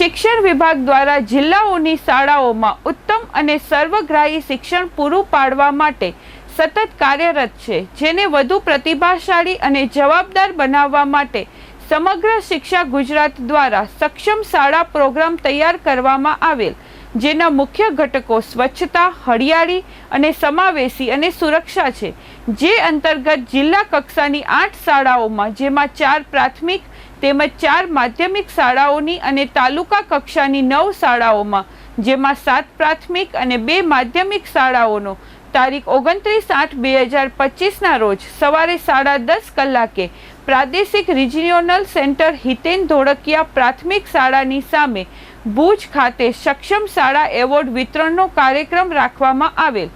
શિક્ષણ વિભાગ દ્વારા જિલ્લાઓની શાળાઓમાં ઉત્તમ અને સર્વગ્રાહી શિક્ષણ પૂરું પાડવા માટે સતત કાર્યરત છે, જેને વધુ પ્રતિભાશાળી અને જવાબદાર બનાવવા માટે સમગ્ર શિક્ષા ગુજરાત દ્વારા સક્ષમ શાળા પ્રોગ્રામ તૈયાર કરવામાં આવેલ. જેના મુખ્ય ઘટકો સ્વચ્છતા, હરિયાળી અને સમાવેશી અને સુરક્ષા છે. જે અંતર્ગત જિલ્લા કક્ષાની આઠ શાળાઓમાં, જેમાં ચાર પ્રાથમિક તેમજ ચાર માધ્યમિક શાળાઓની અને તાલુકા કક્ષાની નવ શાળાઓમાં, જેમાં સાત પ્રાથમિક અને બે માધ્યમિક શાળાઓનો, તારીખ ઓગણત્રીસ આઠ બે હજાર પચીસના રોજ સવારે સાડા દસ કલાકે પ્રાદેશિક રિજિયોનલ સેન્ટર હિતેન ધોળકિયા પ્રાથમિક શાળાની સામે ભુજ ખાતે સક્ષમ શાળા એવોર્ડ વિતરણનો કાર્યક્રમ રાખવામાં આવેલ.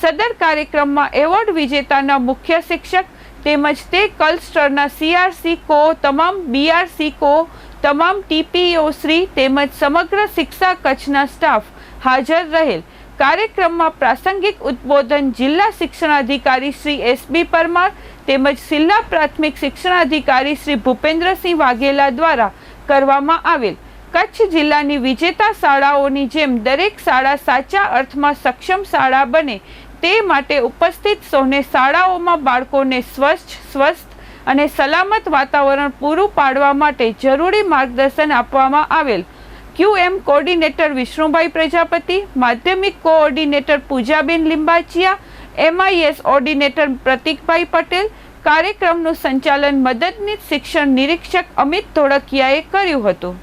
સદર કાર્યક્રમમાં એવોર્ડ વિજેતાના મુખ્ય શિક્ષક તેમજ તે કલસ્ટરના સીઆરસી કો, તમામ બીઆરસી કો, તમામ ટીપીઓ શ્રી તેમજ સમગ્ર શિક્ષા કચ્છના સ્ટાફ હાજર રહેલ. કાર્યક્રમમાં પ્રાસંગિક ઉદ્બોધન જિલ્લા શિક્ષણાધિકારી શ્રી એસ બી પરમાર તેમજ જિલ્લા પ્રાથમિક શિક્ષણાધિકારી શ્રી ભૂપેન્દ્રસિંહ વાઘેલા દ્વારા કરવામાં આવેલ. કચ્છ જિલ્લાની વિજેતા શાળાઓની જેમ દરેક શાળા સાચા અર્થમાં સક્ષમ શાળા બને તે માટે ઉપસ્થિત સૌને શાળાઓમાં બાળકોને સ્વચ્છ, સ્વસ્થ અને સલામત વાતાવરણ પૂરું પાડવા માટે જરૂરી માર્ગદર્શન આપવામાં આવેલ. ક્યુએમ કોઓર્ડિનેટર વિષ્ણુભાઈ પ્રજાપતિ, માધ્યમિક coordinator Poojaben Limbachiya, MIS coordinator Pratikbhai Patel, કાર્યક્રમનું સંચાલન મદદનીશ શિક્ષણ નિરીક્ષક અમિત ધોળકિયાએ કર્યું હતું.